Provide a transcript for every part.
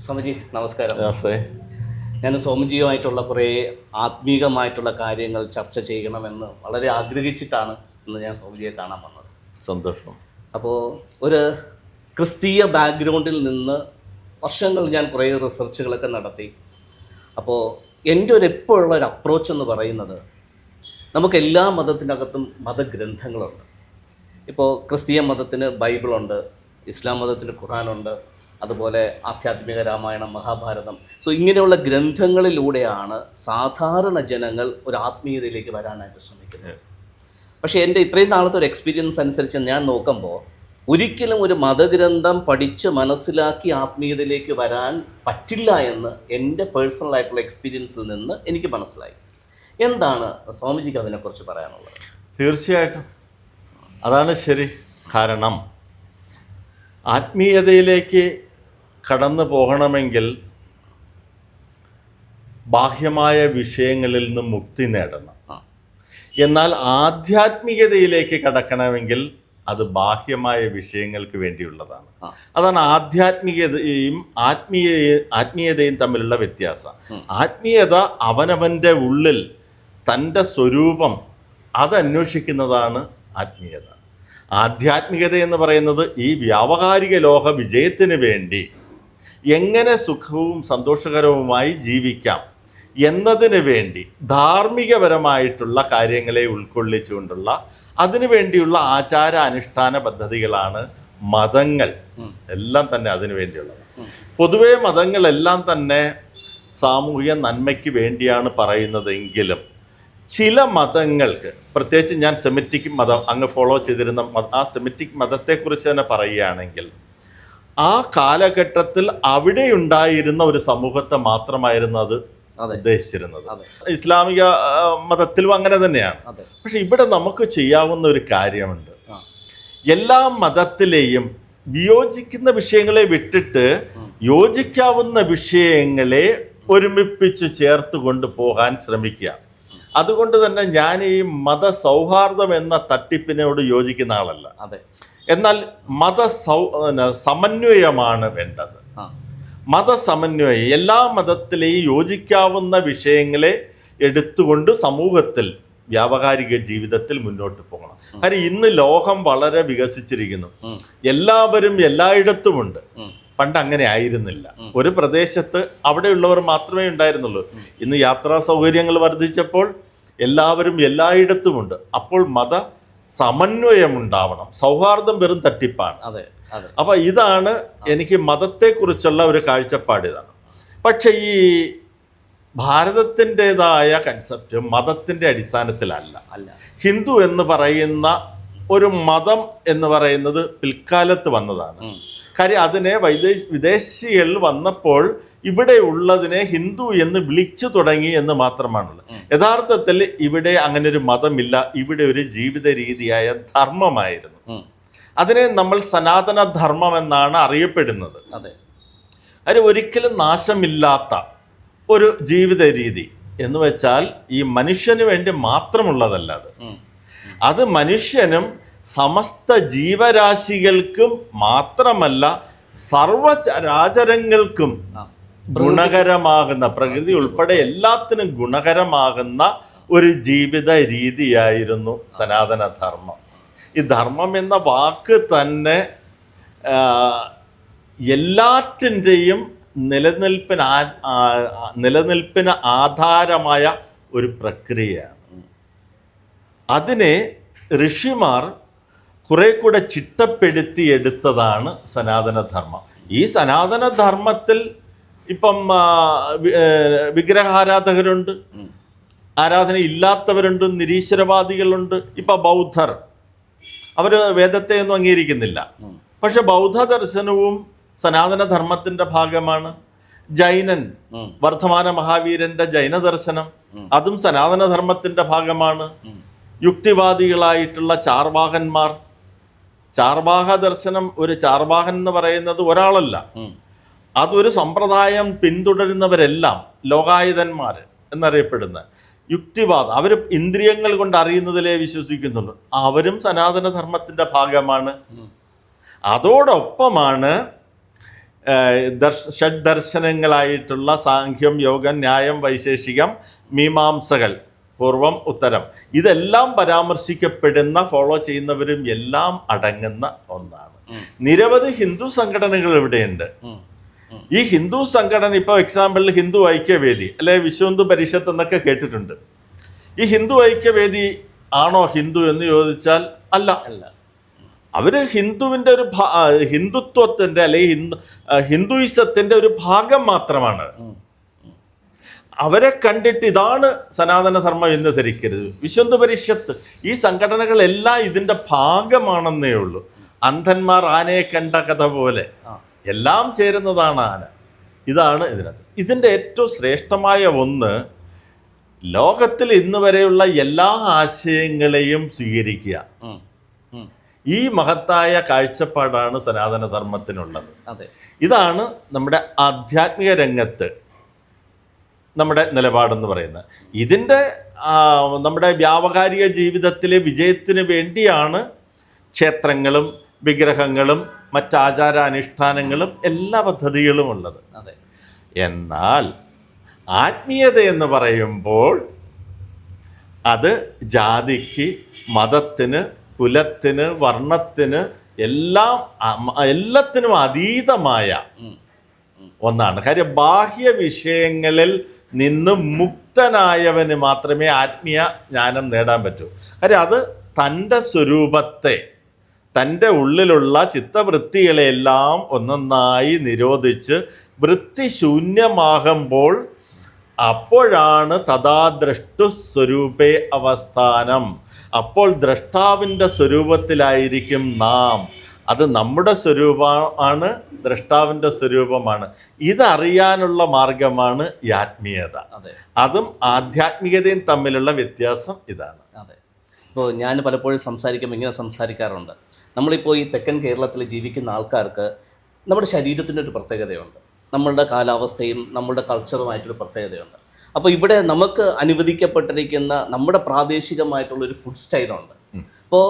സ്വാമിജി നമസ്കാരം. നമസ്തേ. ഞാൻ സ്വാമിജിയുമായിട്ടുള്ള കുറേ ആത്മീകമായിട്ടുള്ള കാര്യങ്ങൾ ചർച്ച ചെയ്യണമെന്ന് വളരെ ആഗ്രഹിച്ചിട്ടാണ് ഇന്ന് ഞാൻ സ്വാമിജിയെ കാണാൻ വന്നത്. സന്തോഷം. അപ്പോൾ ഒരു ക്രിസ്തീയ ബാക്ക്ഗ്രൗണ്ടിൽ നിന്ന് വർഷങ്ങൾ ഞാൻ കുറേ റിസർച്ചുകളൊക്കെ നടത്തി. അപ്പോൾ എന്റെ ഒരു എപ്പോഴുള്ള ഒരു അപ്രോച്ച് എന്ന് പറയുന്നത് നമുക്ക് എല്ലാ മതത്തിനകത്തും മതഗ്രന്ഥങ്ങളുണ്ട്. ഇപ്പോൾ ക്രിസ്തീയ മതത്തിന് ബൈബിളുണ്ട് ഇസ്ലാം മതത്തിന് ഖുറാനുണ്ട് അതുപോലെ ആധ്യാത്മിക രാമായണം മഹാഭാരതം. സോ ഇങ്ങനെയുള്ള ഗ്രന്ഥങ്ങളിലൂടെയാണ് സാധാരണ ജനങ്ങൾ ഒരു ആത്മീയതയിലേക്ക് വരാനായിട്ട് ശ്രമിക്കുന്നത്. പക്ഷേ എന്റെ ഇത്രയും നാളത്തെ ഒരു എക്സ്പീരിയൻസ് അനുസരിച്ച് ഞാൻ നോക്കുമ്പോൾ ഒരിക്കലും ഒരു മതഗ്രന്ഥം പഠിച്ച് മനസ്സിലാക്കി ആത്മീയതയിലേക്ക് വരാൻ പറ്റില്ല എന്ന് എന്റെ പേഴ്സണൽ ആയിട്ടുള്ള എക്സ്പീരിയൻസിൽ നിന്ന് എനിക്ക് മനസ്സിലായി. എന്താണ് സ്വാമിജിക്ക് അതിനെക്കുറിച്ച് പറയാനുള്ളത്? തീർച്ചയായിട്ടും. അതാണ് ശരി കാരണം. ആത്മീയതയിലേക്ക് കടന്നു പോകണമെങ്കിൽ ബാഹ്യമായ വിഷയങ്ങളിൽ നിന്ന് മുക്തി നേടണം. എന്നാൽ ആധ്യാത്മികതയിലേക്ക് കടക്കണമെങ്കിൽ അത് ബാഹ്യമായ വിഷയങ്ങൾക്ക് വേണ്ടിയുള്ളതാണ്. അതാണ് ആധ്യാത്മികതയും ആത്മീയ ആത്മീയതയും തമ്മിലുള്ള വ്യത്യാസം. ആത്മീയത അവനവന്റെ ഉള്ളിൽ തന്റെ സ്വരൂപം അതന്വേഷിക്കുന്നതാണ് ആത്മീയത. ആധ്യാത്മികത എന്ന് പറയുന്നത് ഈ വ്യാവഹാരിക ലോക വിജയത്തിന് വേണ്ടി എങ്ങനെ സുഖവും സന്തോഷകരവുമായി ജീവിക്കാം എന്നതിന് വേണ്ടി ധാർമ്മികപരമായിട്ടുള്ള കാര്യങ്ങളെ ഉൾക്കൊള്ളിച്ചുകൊണ്ടുള്ള അതിനുവേണ്ടിയുള്ള ആചാര അനുഷ്ഠാന പദ്ധതികളാണ് മതങ്ങൾ. എല്ലാം തന്നെ അതിനു വേണ്ടിയുള്ളത്. പൊതുവേ മതങ്ങളെല്ലാം തന്നെ സാമൂഹിക നന്മയ്ക്ക് വേണ്ടിയാണ് പറയുന്നതെങ്കിലും ചില മതങ്ങൾക്ക് പ്രത്യേകിച്ച് ഞാൻ സെമിറ്റിക് മതം അങ്ങ് ഫോളോ ചെയ്തിരുന്ന ആ സെമിറ്റിക് മതത്തെക്കുറിച്ച് തന്നെ പറയുകയാണെങ്കിൽ ആ കാലഘട്ടത്തിൽ അവിടെ ഉണ്ടായിരുന്ന ഒരു സമൂഹത്തെ മാത്രമായിരുന്നു അത് ഉദ്ദേശിച്ചിരുന്നത്. ഇസ്ലാമിക മതത്തിലും അങ്ങനെ തന്നെയാണ്. പക്ഷെ ഇവിടെ നമുക്ക് ചെയ്യാവുന്ന ഒരു കാര്യമുണ്ട്. എല്ലാ മതത്തിലെയും വിയോജിക്കുന്ന വിഷയങ്ങളെ വിട്ടിട്ട് യോജിക്കാവുന്ന വിഷയങ്ങളെ ഒരുമിപ്പിച്ച് ചേർത്ത് കൊണ്ടുപോകാൻ ശ്രമിക്കുക. അതുകൊണ്ട് തന്നെ ഞാൻ ഈ മതസൗഹാർദ്ദം എന്ന തട്ടിപ്പിനോട് യോജിക്കുന്ന ആളല്ല. അതെ. എന്നാൽ മത സൗ സമന്വയമാണ് വേണ്ടത്. മതസമന്വയം എല്ലാ മതത്തിലെയും യോജിക്കാവുന്ന വിഷയങ്ങളെ എടുത്തുകൊണ്ട് സമൂഹത്തിൽ വ്യാവഹാരിക ജീവിതത്തിൽ മുന്നോട്ട് പോകണം. കാര്യം ഇന്ന് ലോകം വളരെ വികസിച്ചിരിക്കുന്നു. എല്ലാവരും എല്ലായിടത്തുമുണ്ട്. പണ്ട് അങ്ങനെ ആയിരുന്നില്ല. ഒരു പ്രദേശത്ത് അവിടെയുള്ളവർ മാത്രമേ ഉണ്ടായിരുന്നുള്ളൂ. ഇന്ന് യാത്രാ സൗകര്യങ്ങൾ വർദ്ധിച്ചപ്പോൾ എല്ലാവരും എല്ലായിടത്തുമുണ്ട്. അപ്പോൾ മത സമന്വയം ഉണ്ടാവണം സൗഹാർദ്ദം വെറും തട്ടിപ്പാണ്. അതെ അപ്പൊ ഇതാണ് എനിക്ക് മതത്തെക്കുറിച്ചുള്ള ഒരു കാഴ്ചപ്പാട് ഇതാണ്. പക്ഷെ ഈ ഭാരതത്തിന്റെതായ കൺസെപ്റ്റ് മതത്തിന്റെ അടിസ്ഥാനത്തിലല്ല. അല്ല. ഹിന്ദു എന്ന് പറയുന്ന ഒരു മതം എന്ന് പറയുന്നത് പിൽക്കാലത്ത് വന്നതാണ്. കാര്യം അതിനെ വൈദേശ വിദേശികൾ വന്നപ്പോൾ ഇവിടെ ഉള്ളതിനെ ഹിന്ദു എന്ന് വിളിച്ചു തുടങ്ങി എന്ന് മാത്രമാണുള്ളത്. യഥാർത്ഥത്തിൽ ഇവിടെ അങ്ങനെ ഒരു മതമില്ല ഇവിടെ ഒരു ജീവിത രീതിയായ ധർമ്മമായിരുന്നു അതിനെ നമ്മൾ സനാതന ധർമ്മം എന്നാണ് അറിയപ്പെടുന്നത്. അതെ. അത് ഒരിക്കലും നാശമില്ലാത്ത ഒരു ജീവിത രീതി എന്ന് വെച്ചാൽ ഈ മനുഷ്യന് വേണ്ടി മാത്രമുള്ളതല്ല അത്. അത് മനുഷ്യനും സമസ്ത ജീവരാശികൾക്കും മാത്രമല്ല സർവചരാചരങ്ങൾക്കും രാചരങ്ങൾക്കും ഗുണകരമാകുന്ന പ്രകൃതി ഉൾപ്പെടെ എല്ലാത്തിനും ഗുണകരമാകുന്ന ഒരു ജീവിത രീതിയായിരുന്നു സനാതന ധർമ്മം ഈ ധർമ്മം എന്ന വാക്ക് തന്നെ എല്ലാറ്റിന്റെയും നിലനിൽപ്പിന് നിലനിൽപ്പിന് ആധാരമായ ഒരു പ്രക്രിയയാണ്. അതിനെ ഋഷിമാർ കുറെ കൂടെ ചിട്ടപ്പെടുത്തി എടുത്തതാണ് സനാതനധർമ്മം. ഈ സനാതനധർമ്മത്തിൽ ഇപ്പം വിഗ്രഹാരാധകരുണ്ട് ആരാധന ഇല്ലാത്തവരുണ്ട് നിരീശ്വരവാദികളുണ്ട്. ഇപ്പൊ ബൗദ്ധർ അവർ വേദത്തെ ഒന്നും അംഗീകരിക്കുന്നില്ല. പക്ഷെ ബൗദ്ധ ദർശനവും സനാതനധർമ്മത്തിന്റെ ഭാഗമാണ്. ജൈനൻ. വർദ്ധമാന മഹാവീരന്റെ ജൈന ദർശനം അതും സനാതനധർമ്മത്തിന്റെ ഭാഗമാണ്. യുക്തിവാദികളായിട്ടുള്ള ചാർവാഹന്മാർ ചാർവാഹ ദർശനം ഒരു ചാർവാഹൻ എന്ന് പറയുന്നത് ഒരാളല്ല. അതൊരു സമ്പ്രദായം പിന്തുടരുന്നവരെല്ലാം ലോകായുധന്മാർ എന്നറിയപ്പെടുന്ന യുക്തിവാദം അവർ ഇന്ദ്രിയങ്ങൾ കൊണ്ട് അറിയുന്നതിലേ വിശ്വസിക്കുന്നുള്ളൂ അവരും സനാതന ധർമ്മത്തിന്റെ ഭാഗമാണ്. അതോടൊപ്പമാണ് ദർശ ഷഡ് ദർശനങ്ങളായിട്ടുള്ള സാഖ്യം യോഗം ന്യായം വൈശേഷികം മീമാംസകൾ പൂർവം ഉത്തരം. ഇതെല്ലാം പരാമർശിക്കപ്പെടുന്ന ഫോളോ ചെയ്യുന്നവരും എല്ലാം അടങ്ങുന്ന ഒന്നാണ്. നിരവധി ഹിന്ദു സംഘടനകൾ ഇവിടെയുണ്ട്. ഈ ഹിന്ദു സംഘടന ഇപ്പോൾ എക്സാമ്പിളിൽ ഹിന്ദു ഐക്യവേദി അല്ലെ വിശ്വ ഹിന്ദു പരിഷത്ത് എന്നൊക്കെ കേട്ടിട്ടുണ്ട്. ഈ ഹിന്ദു ഐക്യവേദി ആണോ ഹിന്ദു എന്ന് ചോദിച്ചാൽ അല്ല. അല്ല. അവർ ഹിന്ദുവിന്റെ ഒരു ഹിന്ദുത്വത്തിന്റെ അല്ലെങ്കിൽ ഹിന്ദു ഹിന്ദുയിസത്തിന്റെ ഹിന്ദുയിസത്തിന്റെ ഒരു ഭാഗം മാത്രമാണ്. അവരെ കണ്ടിട്ട് ഇതാണ് സനാതന ധർമ്മം എന്ന് ധരിക്കരുത്. വിശ്വന്ത പരിഷത്ത് ഈ സംഘടനകളെല്ലാം ഇതിന്റെ ഭാഗമാണെന്നേ ഉള്ളൂ. അന്ധന്മാർ ആനയെ കണ്ട കഥ പോലെ. എല്ലാം ചേരുന്നതാണ് ആന. ഇതാണ് ഇതിനകത്ത്. ഇതിന്റെ ഏറ്റവും ശ്രേഷ്ഠമായ ഒന്ന് ലോകത്തിൽ ഇന്ന് വരെയുള്ള എല്ലാ ആശയങ്ങളെയും സ്വീകരിക്കുക. ഈ മഹത്തായ കാഴ്ചപ്പാടാണ് സനാതന ധർമ്മത്തിനുള്ളത്. അതെ. ഇതാണ് നമ്മുടെ ആധ്യാത്മിക രംഗത്ത് നമ്മുടെ നിലപാടെന്ന് പറയുന്നത്. ഇതിന്റെ നമ്മുടെ വ്യാവകാരിക ജീവിതത്തിലെ വിജയത്തിന് വേണ്ടിയാണ് ക്ഷേത്രങ്ങളും വിഗ്രഹങ്ങളും മറ്റാചാരാനുഷ്ഠാനങ്ങളും എല്ലാ പദ്ധതികളും ഉള്ളത്. അതെ. എന്നാൽ ആത്മീയത എന്ന് പറയുമ്പോൾ അത് ജാതിക്ക് മതത്തിന് കുലത്തിന് വർണത്തിന് എല്ലാം എല്ലാത്തിനും അതീതമായ ഒന്നാണ്. കാര്യം ബാഹ്യ വിഷയങ്ങളിൽ നിന്ന് മുക്തനായവന് മാത്രമേ ആത്മീയ ജ്ഞാനം നേടാൻ പറ്റൂ. കാര്യം അത് തന്റെ സ്വരൂപത്തെ തന്റെ ഉള്ളിലുള്ള ചിത്തവൃത്തികളെല്ലാം ഒന്നൊന്നായി നിരോധിച്ച് വൃത്തി ശൂന്യമാകുമ്പോൾ അപ്പോഴാണ് തഥാ ദ്രഷ്ടു സ്വരൂപേ അവസ്ഥാനം. അപ്പോൾ ദ്രഷ്ടാവിന്റെ സ്വരൂപത്തിലായിരിക്കും നാം. അത് നമ്മുടെ സ്വരൂപമാണ് ദ്രഷ്ടാവിന്റെ സ്വരൂപമാണ്. ഇതറിയാനുള്ള മാർഗമാണ് ഈ ആത്മീയത അതെ. അതും ആധ്യാത്മികതയും തമ്മിലുള്ള വ്യത്യാസം ഇതാണ്. അതെ. ഇപ്പോൾ ഞാൻ പലപ്പോഴും സംസാരിക്കുമ്പോൾ ഇങ്ങനെ സംസാരിക്കാറുണ്ട്. നമ്മളിപ്പോൾ ഈ തെക്കൻ കേരളത്തിൽ ജീവിക്കുന്ന ആൾക്കാർക്ക് നമ്മുടെ ശരീരത്തിന്റെ ഒരു പ്രത്യേകതയുണ്ട്. നമ്മളുടെ കാലാവസ്ഥയും നമ്മളുടെ കൾച്ചറുമായിട്ടൊരു പ്രത്യേകതയുണ്ട്. അപ്പോൾ ഇവിടെ നമുക്ക് അനുവദിക്കപ്പെട്ടിരിക്കുന്ന നമ്മുടെ പ്രാദേശികമായിട്ടുള്ളൊരു ഫുഡ് സ്റ്റൈലുണ്ട്. അപ്പോൾ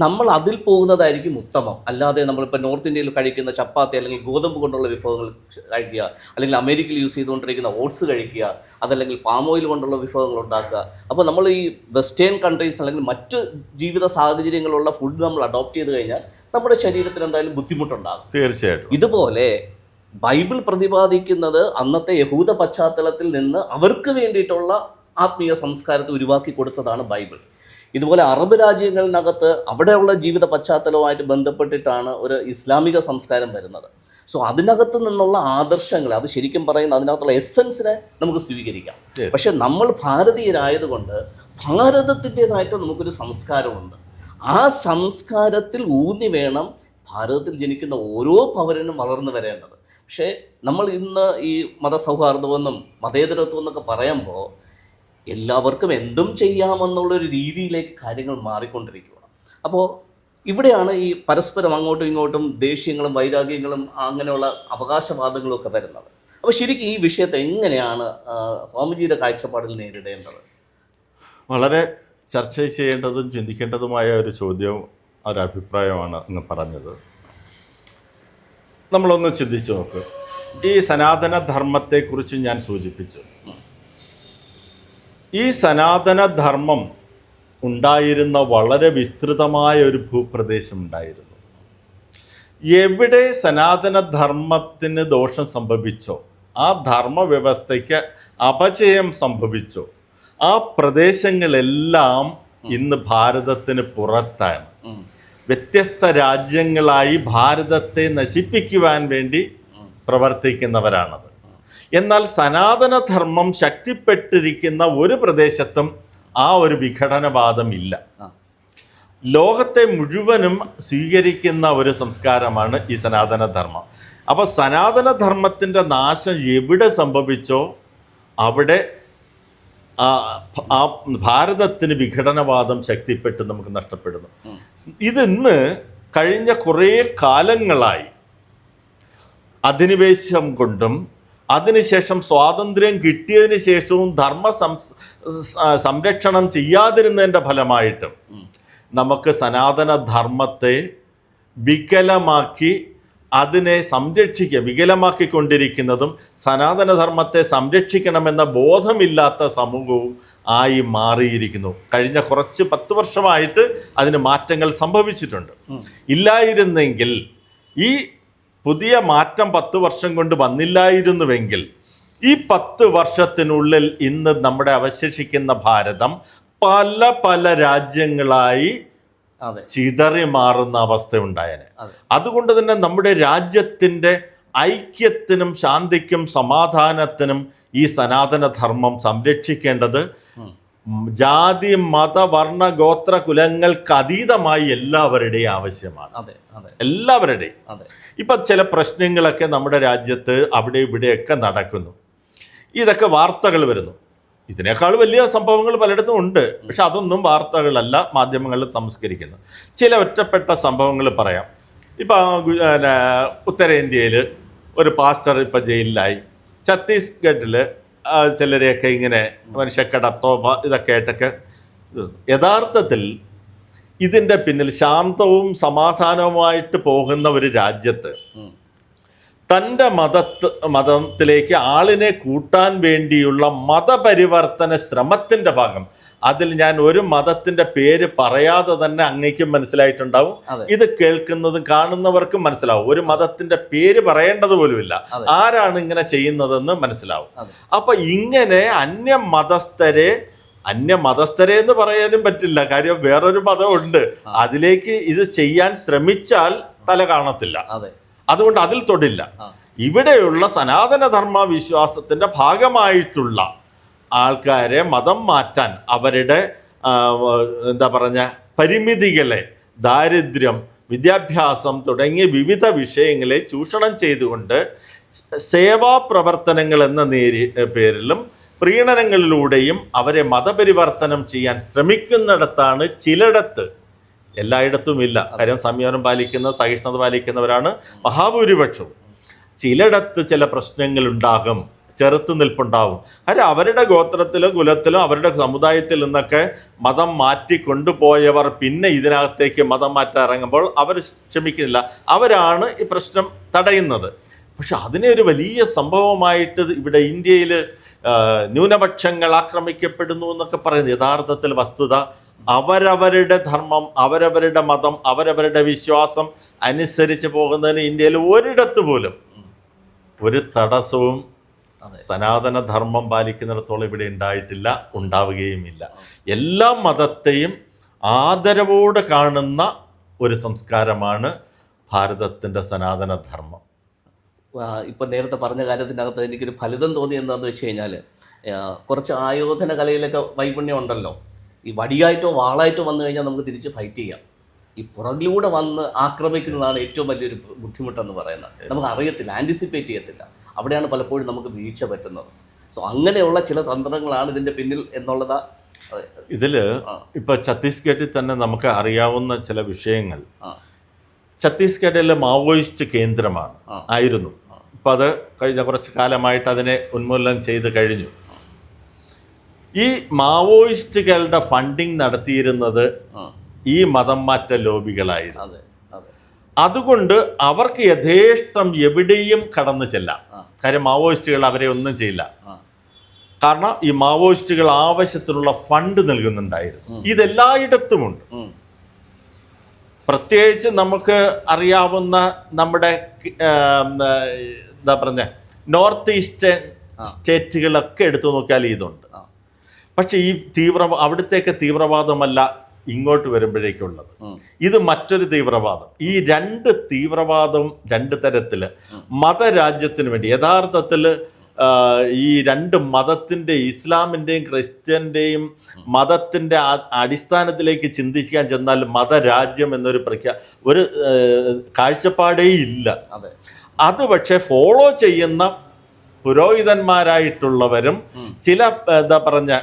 നമ്മൾ അതിൽ പോകുന്നതായിരിക്കും ഉത്തമം. അല്ലാതെ നമ്മളിപ്പോൾ നോർത്ത് ഇന്ത്യയിൽ കഴിക്കുന്ന ചപ്പാത്തി അല്ലെങ്കിൽ ഗോതമ്പ് കൊണ്ടുള്ള വിഭവങ്ങൾ കഴിക്കുക അല്ലെങ്കിൽ അമേരിക്കയിൽ യൂസ് ചെയ്തുകൊണ്ടിരിക്കുന്ന ഓട്സ് കഴിക്കുക അതല്ലെങ്കിൽ പാം ഓയിൽ കൊണ്ടുള്ള വിഭവങ്ങൾ ഉണ്ടാക്കുക. അപ്പോൾ നമ്മൾ ഈ വെസ്റ്റേൺ കൺട്രീസ് അല്ലെങ്കിൽ മറ്റ് ജീവിത സാഹചര്യങ്ങളുള്ള ഫുഡ് നമ്മൾ അഡോപ്റ്റ് ചെയ്ത് കഴിഞ്ഞാൽ നമ്മുടെ ശരീരത്തിന് എന്തായാലും ബുദ്ധിമുട്ടുണ്ടാകും. തീർച്ചയായിട്ടും. ഇതുപോലെ ബൈബിൾ പ്രതിപാദിക്കുന്നത് അന്നത്തെ യഹൂദ പശ്ചാത്തലത്തിൽ നിന്ന് അവർക്ക് വേണ്ടിയിട്ടുള്ള ആത്മീയ സംസ്കാരത്തെ ഉരുവാക്കി കൊടുത്തതാണ് ബൈബിൾ. ഇതുപോലെ അറബ് രാജ്യങ്ങളിനകത്ത് അവിടെയുള്ള ജീവിത പശ്ചാത്തലവുമായിട്ട് ബന്ധപ്പെട്ടിട്ടാണ് ഒരു ഇസ്ലാമിക സംസ്കാരം വരുന്നത്. സോ അതിനകത്ത് നിന്നുള്ള ആദർശങ്ങൾ അത് ശരിക്കും പറയുന്ന അതിനകത്തുള്ള എസൻസിനെ നമുക്ക് സ്വീകരിക്കാം. പക്ഷെ നമ്മൾ ഭാരതീയരായതുകൊണ്ട് ഭാരതത്തിന്റെതായിട്ട് നമുക്കൊരു സംസ്കാരമുണ്ട്. ആ സംസ്കാരത്തിൽ ഊന്നി വേണം ഭാരതത്തിൽ ജനിക്കുന്ന ഓരോ പൗരനും വളർന്നു വരേണ്ടത്. പക്ഷേ നമ്മൾ ഇന്ന് ഈ മതസൗഹാർദ്ദമെന്നും മതേതരത്വം എന്നൊക്കെ പറയുമ്പോൾ എല്ലാവർക്കും എന്തും ചെയ്യാമെന്നുള്ളൊരു രീതിയിലേക്ക് കാര്യങ്ങൾ മാറിക്കൊണ്ടിരിക്കുകയാണ്. അപ്പോൾ ഇവിടെയാണ് ഈ പരസ്പരം അങ്ങോട്ടും ഇങ്ങോട്ടും ദേഷ്യങ്ങളും വൈരാഗ്യങ്ങളും അങ്ങനെയുള്ള അവകാശവാദങ്ങളും ഒക്കെ വരുന്നത്. അപ്പോൾ ശരിക്കും ഈ വിഷയത്തെ എങ്ങനെയാണ് സ്വാമിജിയുടെ കാഴ്ചപ്പാടിൽ നേരിടേണ്ടത്? വളരെ ചർച്ച ചെയ്യേണ്ടതും ചിന്തിക്കേണ്ടതുമായ ഒരു ചോദ്യവും ഒരു അഭിപ്രായമാണ് അങ്ങ് പറഞ്ഞത്. നമ്മളൊന്ന് ചിന്തിച്ചു നോക്ക്. ഈ സനാതന ധർമ്മത്തെക്കുറിച്ച് ഞാൻ സൂചിപ്പിച്ചു. ഈ സനാതനധർമ്മം ഉണ്ടായിരുന്ന വളരെ വിസ്തൃതമായ ഒരു ഭൂപ്രദേശം ഉണ്ടായിരുന്നു. എവിടെ സനാതനധർമ്മത്തിന് ദോഷം സംഭവിച്ചോ ആ ധർമ്മ വ്യവസ്ഥയ്ക്ക് അപചയം സംഭവിച്ചോ ആ പ്രദേശങ്ങളെല്ലാം ഇന്ന് ഭാരതത്തിന് പുറത്താണ്. വ്യത്യസ്ത രാജ്യങ്ങളായി ഭാരതത്തെ നശിപ്പിക്കുവാൻ വേണ്ടി പ്രവർത്തിക്കുന്നവരാണത്. എന്നാൽ സനാതനധർമ്മം ശക്തിപ്പെട്ടിരിക്കുന്ന ഒരു പ്രദേശത്തും ആ ഒരു വിഘടനവാദം ഇല്ല. ലോകത്തെ മുഴുവനും സ്വീകരിക്കുന്ന ഒരു സംസ്കാരമാണ് ഈ സനാതനധർമ്മം. അപ്പോൾ സനാതനധർമ്മത്തിന്റെ നാശം എവിടെ സംഭവിച്ചോ അവിടെ ആ ഭാരതത്തിന് വിഘടനവാദം ശക്തിപ്പെട്ട് നമുക്ക് നഷ്ടപ്പെടുന്നു. ഇതിന്ന് കഴിഞ്ഞ കുറേ കാലങ്ങളായി അധിനിവേശം കൊണ്ടും അതിനുശേഷം സ്വാതന്ത്ര്യം കിട്ടിയതിന് ശേഷവും ധർമ്മ സംരക്ഷണം ചെയ്യാതിരുന്നതിന്റെ ഫലമായിട്ടും നമുക്ക് സനാതന ധർമ്മത്തെ വികലമാക്കി അതിനെ സംരക്ഷിക്കുക വികലമാക്കിക്കൊണ്ടിരിക്കുന്നതും സനാതനധർമ്മത്തെ സംരക്ഷിക്കണമെന്ന ബോധമില്ലാത്ത സമൂഹവും ആയി മാറിയിരിക്കുന്നു. കഴിഞ്ഞ കുറച്ച് പത്ത് വർഷമായിട്ട് അതിന് മാറ്റങ്ങൾ സംഭവിച്ചിട്ടുണ്ട്. ഇല്ലായിരുന്നെങ്കിൽ ഈ പുതിയ മാറ്റം പത്ത് വർഷം കൊണ്ട് വന്നില്ലായിരുന്നുവെങ്കിൽ ഈ പത്ത് വർഷത്തിനുള്ളിൽ ഇന്ന് നമ്മുടെ അവശേഷിക്കുന്ന ഭാരതം പല പല രാജ്യങ്ങളായി ചിതറി മാറുന്ന അവസ്ഥ ഉണ്ടായേനെ അതെ. അതുകൊണ്ട് തന്നെ നമ്മുടെ രാജ്യത്തിന്റെ ഐക്യത്തിനും ശാന്തിക്കും സമാധാനത്തിനും ഈ സനാതനധർമ്മം സംരക്ഷിക്കേണ്ടത്. ജാതി മത വർണ ഗോത്ര കുലങ്ങൾക്ക് അതീതമായി എല്ലാവരുടെയും ആവശ്യമാണ്. അതെ അതെ. എല്ലാവരുടെയും അതെ. ഇപ്പം ചില പ്രശ്നങ്ങളൊക്കെ നമ്മുടെ രാജ്യത്ത് അവിടെ ഇവിടെയൊക്കെ നടക്കുന്നു. ഇതൊക്കെ വാർത്തകൾ വരുന്നു. ഇതിനേക്കാൾ വലിയ സംഭവങ്ങൾ പലയിടത്തും ഉണ്ട്. പക്ഷെ അതൊന്നും വാർത്തകളല്ല മാധ്യമങ്ങളിൽ സംസ്കരിക്കുന്നു. ചില ഒറ്റപ്പെട്ട സംഭവങ്ങൾ പറയാം. ഇപ്പം ഉത്തരേന്ത്യയിൽ ഒരു പാസ്റ്റർ ഇപ്പം ജയിലിലായി. ഛത്തീസ്ഗഡിൽ ചിലരെയൊക്കെ ഇങ്ങനെ മനുഷ്യക്കട തോപ ഇതൊക്കെ ആയിട്ടൊക്കെ യഥാർത്ഥത്തിൽ ഇതിന്റെ പിന്നിൽ ശാന്തവും സമാധാനവുമായിട്ട് പോകുന്ന ഒരു രാജ്യത്ത്. തന്റെ മതത്ത് മതത്തിലേക്ക് ആളിനെ കൂട്ടാൻ വേണ്ടിയുള്ള മതപരിവർത്തന ശ്രമത്തിന്റെ ഭാഗം അതിൽ ഞാൻ ഒരു മതത്തിന്റെ പേര് പറയാതെ തന്നെ അങ്ങേക്കും മനസ്സിലായിട്ടുണ്ടാവും. ഇത് കേൾക്കുന്നതും കാണുന്നവർക്കും മനസ്സിലാവും. ഒരു മതത്തിന്റെ പേര് പറയേണ്ടത് പോലുമില്ല. ആരാണ് ഇങ്ങനെ ചെയ്യുന്നതെന്ന് മനസ്സിലാവും. അപ്പൊ ഇങ്ങനെ അന്യ മതസ്ഥരെ അന്യ മതസ്ഥരെ എന്ന് പറയാനും പറ്റില്ല. കാര്യം വേറൊരു മതമുണ്ട്. അതിലേക്ക് ഇത് ചെയ്യാൻ ശ്രമിച്ചാൽ തല കാണത്തില്ല. അതുകൊണ്ട് അതിൽ തൊടില്ല. ഇവിടെയുള്ള ഇവിടെയുള്ള സനാതനധർമ്മ വിശ്വാസത്തിന്റെ ഭാഗമായിട്ടുള്ള ആൾക്കാരെ മതം മാറ്റാൻ അവരുടെ എന്താ പറഞ്ഞ പരിമിതികളെ ദാരിദ്ര്യം വിദ്യാഭ്യാസം തുടങ്ങിയ വിവിധ വിഷയങ്ങളെ ചൂഷണം ചെയ്തുകൊണ്ട് സേവാ പ്രവർത്തനങ്ങൾ എന്ന നേരി പേരിലും പ്രീണനങ്ങളിലൂടെയും അവരെ മതപരിവർത്തനം ചെയ്യാൻ ശ്രമിക്കുന്നിടത്താണ് ചിലയിടത്ത് എല്ലായിടത്തും ഇല്ല. കാര്യം സംയമനം പാലിക്കുന്ന സഹിഷ്ണുത പാലിക്കുന്നവരാണ് മഹാഭൂരിപക്ഷവും. ചിലയിടത്ത് ചില പ്രശ്നങ്ങൾ ഉണ്ടാകും ചെറുത്തുനിൽപ്പുണ്ടാവും അത് അവരുടെ ഗോത്രത്തിലും കുലത്തിലും അവരുടെ സമുദായത്തിൽ നിന്നൊക്കെ മതം മാറ്റി കൊണ്ടുപോയവർ പിന്നെ ഇതിനകത്തേക്ക് മതം മാറ്റാൻ ഇറങ്ങുമ്പോൾ അവർ ക്ഷമിക്കുന്നില്ല. അവരാണ് ഈ പ്രശ്നം തടയുന്നത്. പക്ഷെ അതിനെ ഒരു വലിയ സംഭവമായിട്ട് ഇവിടെ ഇന്ത്യയിൽ ന്യൂനപക്ഷങ്ങൾ ആക്രമിക്കപ്പെടുന്നു എന്നൊക്കെ പറയുന്നത് യഥാർത്ഥത്തിൽ വസ്തുത. അവരവരുടെ ധർമ്മം അവരവരുടെ മതം അവരവരുടെ വിശ്വാസം അനുസരിച്ച് പോകുന്നതിന് ഇന്ത്യയിൽ ഒരിടത്ത് പോലും ഒരു തടസ്സവും സനാതന ധർമ്മം പാലിക്കുന്നിടത്തോളം ഇവിടെ ഉണ്ടായിട്ടില്ല ഉണ്ടാവുകയുമില്ല. എല്ലാ മതത്തെയും ആദരവോട് കാണുന്ന ഒരു സംസ്കാരമാണ് ഭാരതത്തിന്റെ സനാതന ധർമ്മം ഇപ്പം നേരത്തെ പറഞ്ഞ കാര്യത്തിനകത്ത് എനിക്കൊരു ഫലിതം തോന്നി എന്താണെന്ന് വെച്ച് കഴിഞ്ഞാൽ കുറച്ച് ആയോധന കലയിലൊക്കെ വൈപുണ്യം ഉണ്ടല്ലോ. ഈ വടിയായിട്ടോ വാളായിട്ടോ വന്നു കഴിഞ്ഞാൽ നമുക്ക് തിരിച്ച് ഫൈറ്റ് ചെയ്യാം. ഈ പുറകിലൂടെ വന്ന് ആക്രമിക്കുന്നതാണ് ഏറ്റവും വലിയൊരു ബുദ്ധിമുട്ടെന്ന് പറയുന്നത്. നമുക്ക് അറിയത്തില്ല ആന്റിസിപ്പേറ്റ് ചെയ്യത്തില്ല. അവിടെയാണ് പലപ്പോഴും നമുക്ക് വീഴ്ച പറ്റുന്നത്. സോ അങ്ങനെയുള്ള ചില തന്ത്രങ്ങളാണ് ഇതിന്റെ പിന്നിൽ എന്നുള്ളത് ഇതിൽ. ഇപ്പോൾ ഛത്തീസ്ഗഡിൽ തന്നെ നമുക്ക് അറിയാവുന്ന ചില വിഷയങ്ങൾ. ഛത്തീസ്ഗഡിലെ മാവോയിസ്റ്റ് കേന്ദ്രമാണ്. ആയിരുന്നു. അപ്പം അത് കഴിഞ്ഞ കുറച്ച് കാലമായിട്ട് അതിനെ ഉന്മൂലനം ചെയ്ത് കഴിഞ്ഞു. ഈ മാവോയിസ്റ്റുകളുടെ ഫണ്ടിങ് നടത്തിയിരുന്നത് ഈ മതം മാറ്റ ലോബികളായിരുന്നു. അതെ അതെ. അതുകൊണ്ട് അവർക്ക് യഥേഷ്ടം എവിടെയും കടന്നു ചെല്ലാം. കാര്യം മാവോയിസ്റ്റുകൾ അവരെ ഒന്നും ചെയ്യില്ല. കാരണം ഈ മാവോയിസ്റ്റുകൾ ആവശ്യത്തിനുള്ള ഫണ്ട് നൽകുന്നുണ്ടായിരുന്നു. ഇതെല്ലായിടത്തുമുണ്ട്. പ്രത്യേകിച്ച് നമുക്ക് അറിയാവുന്ന നമ്മുടെ എന്താ പറഞ്ഞ നോർത്ത് ഈസ്റ്റേൺ സ്റ്റേറ്റുകളൊക്കെ എടുത്തു നോക്കിയാൽ ഇതുണ്ട്. പക്ഷേ ഈ തീവ്ര അവിടുത്തേക്ക് തീവ്രവാദമല്ല ഇങ്ങോട്ട് വരുമ്പോഴേക്കുള്ളത്. ഇത് മറ്റൊരു തീവ്രവാദം. ഈ രണ്ട് തീവ്രവാദം രണ്ട് തരത്തിൽ മതരാജ്യത്തിന് വേണ്ടി യഥാർത്ഥത്തിൽ ഈ രണ്ട് മതത്തിന്റെ ഇസ്ലാമിന്റെയും ക്രിസ്ത്യന്റെയും മതത്തിന്റെ അടിസ്ഥാനത്തിലേക്ക് ചിന്തിക്കാൻ ചെന്നാൽ മതരാജ്യം എന്നൊരു പ്രഖ്യാ ഒരു കാഴ്ചപ്പാടേ ഇല്ല. അതെ. അത് പക്ഷേ ഫോളോ ചെയ്യുന്ന പുരോഹിതന്മാരായിട്ടുള്ളവരും ചില എന്താ പറഞ്ഞ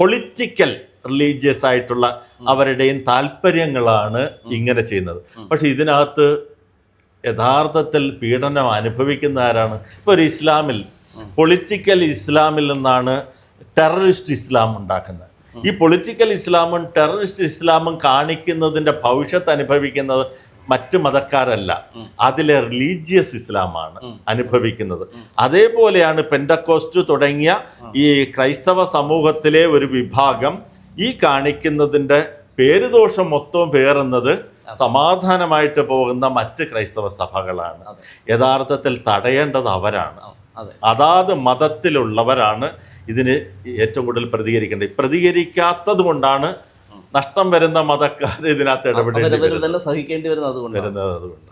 പൊളിറ്റിക്കൽ റിലീജിയസ് ആയിട്ടുള്ള അവരുടെയും താല്പര്യങ്ങളാണ് ഇങ്ങനെ ചെയ്യുന്നത്. പക്ഷെ ഇതിനകത്ത് യഥാർത്ഥത്തിൽ പീഡനം അനുഭവിക്കുന്ന ആരാണ്? ഇപ്പോൾ ഒരു ഇസ്ലാമിൽ പൊളിറ്റിക്കൽ ഇസ്ലാമിൽ നിന്നാണ് ടെററിസ്റ്റ് ഇസ്ലാം ഉണ്ടാക്കുന്നത്. ഈ പൊളിറ്റിക്കൽ ഇസ്ലാമും ടെററിസ്റ്റ് ഇസ്ലാമും കാണിക്കുന്നതിന്റെ ഭവിഷ്യത്ത് അനുഭവിക്കുന്നത് മറ്റ് മതക്കാരല്ല. അതിലെ റിലീജിയസ് ഇസ്ലാമാണ് അനുഭവിക്കുന്നത്. അതേപോലെയാണ് പെൻഡക്കോസ്റ്റ് തുടങ്ങിയ ഈ ക്രൈസ്തവ സമൂഹത്തിലെ ഒരു വിഭാഗം ഈ കാണിക്കുന്നതിന്റെ പേരുദോഷം മൊത്തവും പേറുന്നത് സമാധാനമായിട്ട് പോകുന്ന മറ്റ് ക്രൈസ്തവ സഭകളാണ്. യഥാർത്ഥത്തിൽ തടയേണ്ടത് അവരാണ്. അതാത് മതത്തിലുള്ളവരാണ് ഇതിന് ഏറ്റവും കൂടുതൽ പ്രതികരിക്കേണ്ടത്. പ്രതികരിക്കാത്തത് കൊണ്ടാണ് നഷ്ടം വരുന്ന മതക്കാർ ഇതിനകത്ത് ഇടപെടേണ്ടി വരുന്നത് അതുകൊണ്ട്.